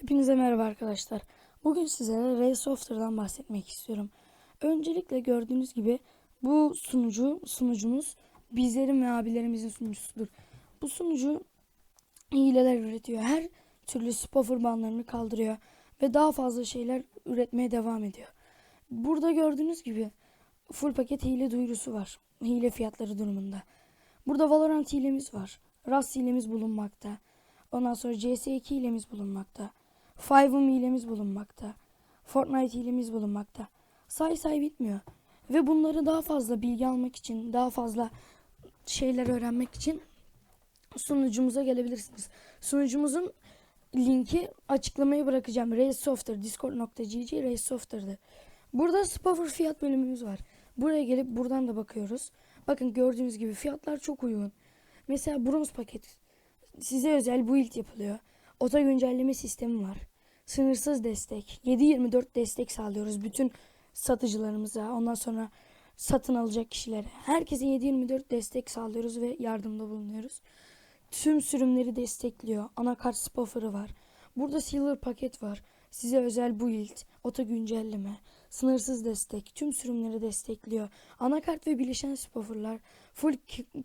Hepinize merhaba arkadaşlar. Bugün sizlere Ray Software'dan bahsetmek istiyorum. Öncelikle gördüğünüz gibi bu sunucu sunucumuz bizlerin ve abilerimizin sunucusudur. Bu sunucu hileler üretiyor. Her türlü spoffer banlarını kaldırıyor ve daha fazla şeyler üretmeye devam ediyor. Burada gördüğünüz gibi full paket hile duyurusu var. Hile fiyatları durumunda. Burada Valorant hilemiz var. Rust hilemiz bulunmakta. Ondan sonra CS2 hilemiz bulunmakta. Five'ım hilemiz bulunmakta. Fortnite hilemiz bulunmakta. Say say bitmiyor. Ve bunları daha fazla bilgi almak için, daha fazla şeyler öğrenmek için sunucumuza gelebilirsiniz. Sunucumuzun linki açıklamaya bırakacağım. Race Software, discord.gg Race. Burada spoffer fiyat bölümümüz var. Buraya gelip buradan da bakıyoruz. Bakın gördüğünüz gibi fiyatlar çok uygun. Mesela bronz paket size özel build yapılıyor. Oto güncelleme sistemi var. Sınırsız destek. 7-24 destek sağlıyoruz bütün satıcılarımıza. Ondan sonra satın alacak kişilere. Herkese 7-24 destek sağlıyoruz ve yardımda bulunuyoruz. Tüm sürümleri destekliyor. Anakart spoffer'ı var. Burada silver paket var. Size özel build, oto güncelleme, sınırsız destek, tüm sürümleri destekliyor. Anakart ve bileşen spoffer'lar, full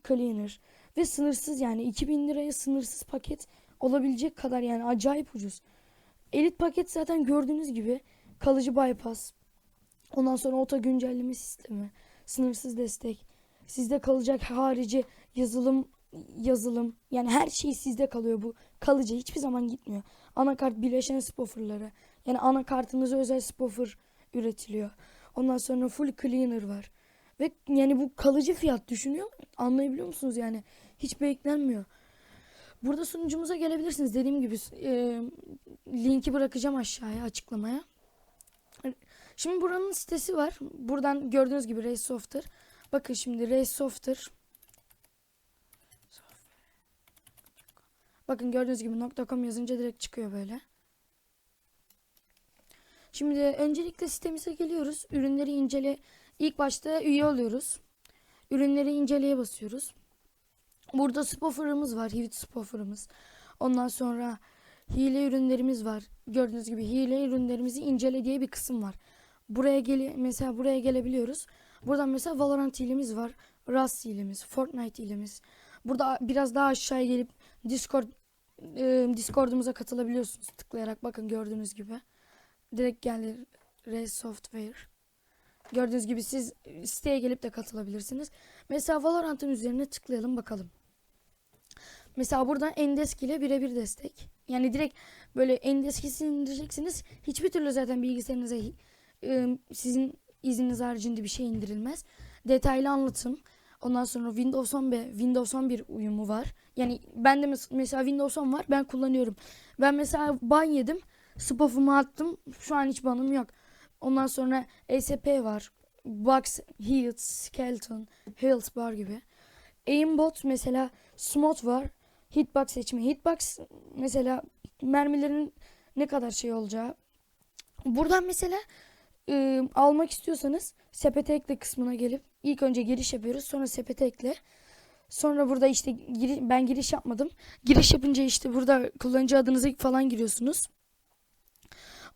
cleaner ve sınırsız yani 2000 liraya sınırsız paket olabilecek kadar yani acayip ucuz. Elit paket zaten gördüğünüz gibi kalıcı bypass. Ondan sonra oto güncelleme sistemi, sınırsız destek. Sizde kalacak harici yazılım yazılım yani her şey sizde kalıyor bu kalıcı hiçbir zaman gitmiyor. Anakart bileşen spofferları yani anakartınıza özel spoffer üretiliyor. Ondan sonra full cleaner var. Ve yani bu kalıcı fiyat düşünüyor anlayabiliyor musunuz yani hiç beklenmiyor. Burada sunucumuza gelebilirsiniz. Dediğim gibi e, linki bırakacağım aşağıya açıklamaya. Şimdi buranın sitesi var. Buradan gördüğünüz gibi Race Software. Bakın şimdi Race Software. Bakın gördüğünüz gibi .com yazınca direkt çıkıyor böyle. Şimdi öncelikle sitemize geliyoruz. Ürünleri incele. İlk başta üye oluyoruz. Ürünleri inceleye basıyoruz. Burada spoffer'ımız var. Hivit spoffer'ımız. Ondan sonra hile ürünlerimiz var. Gördüğünüz gibi hile ürünlerimizi incele diye bir kısım var. Buraya gele mesela buraya gelebiliyoruz. Buradan mesela Valorant hilemiz var. Rust hilemiz, Fortnite hilemiz. Burada biraz daha aşağıya gelip Discord e, Discord'umuza katılabiliyorsunuz tıklayarak bakın gördüğünüz gibi. Direkt gelir Res Software. Gördüğünüz gibi siz siteye gelip de katılabilirsiniz. Mesela Valorant'ın üzerine tıklayalım bakalım. Mesela buradan Endesk ile birebir destek. Yani direkt böyle Endesk'i indireceksiniz. Hiçbir türlü zaten bilgisayarınıza e, sizin izniniz haricinde bir şey indirilmez. Detaylı anlatım. Ondan sonra Windows 11, Windows 11 uyumu var. Yani ben de mes- mesela Windows 10 var. Ben kullanıyorum. Ben mesela ban yedim. Spof'umu attım. Şu an hiç banım yok. Ondan sonra ASP var. Box, Health, Skeleton, Health bar gibi. Aimbot mesela Smot var. Hitbox seçimi. Hitbox mesela mermilerin ne kadar şey olacağı. Buradan mesela e, almak istiyorsanız sepete ekle kısmına gelip ilk önce giriş yapıyoruz. Sonra sepete ekle. Sonra burada işte giri- ben giriş yapmadım. Giriş yapınca işte burada kullanıcı adınızı falan giriyorsunuz.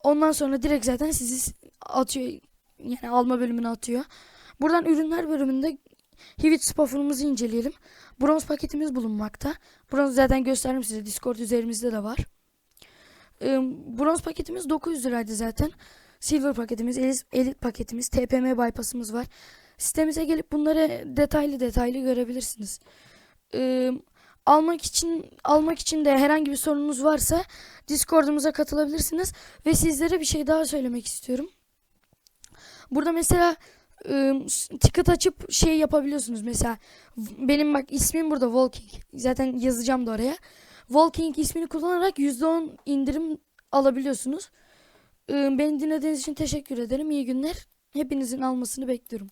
Ondan sonra direkt zaten sizi atıyor. Yani alma bölümüne atıyor. Buradan ürünler bölümünde Hivit spoffer'ımızı inceleyelim. Bronz paketimiz bulunmakta. Bronz zaten gösterdim size. Discord üzerimizde de var. Ee, bronz paketimiz 900 liraydı zaten. Silver paketimiz, elit, elit paketimiz, TPM bypass'ımız var. Sitemize gelip bunları detaylı detaylı görebilirsiniz. Ee, almak için almak için de herhangi bir sorunuz varsa Discord'umuza katılabilirsiniz ve sizlere bir şey daha söylemek istiyorum. Burada mesela e, ticket açıp şey yapabiliyorsunuz mesela. Benim bak ismim burada Walking. Zaten yazacağım da oraya. Walking ismini kullanarak %10 indirim alabiliyorsunuz. Beni dinlediğiniz için teşekkür ederim. İyi günler. Hepinizin almasını bekliyorum.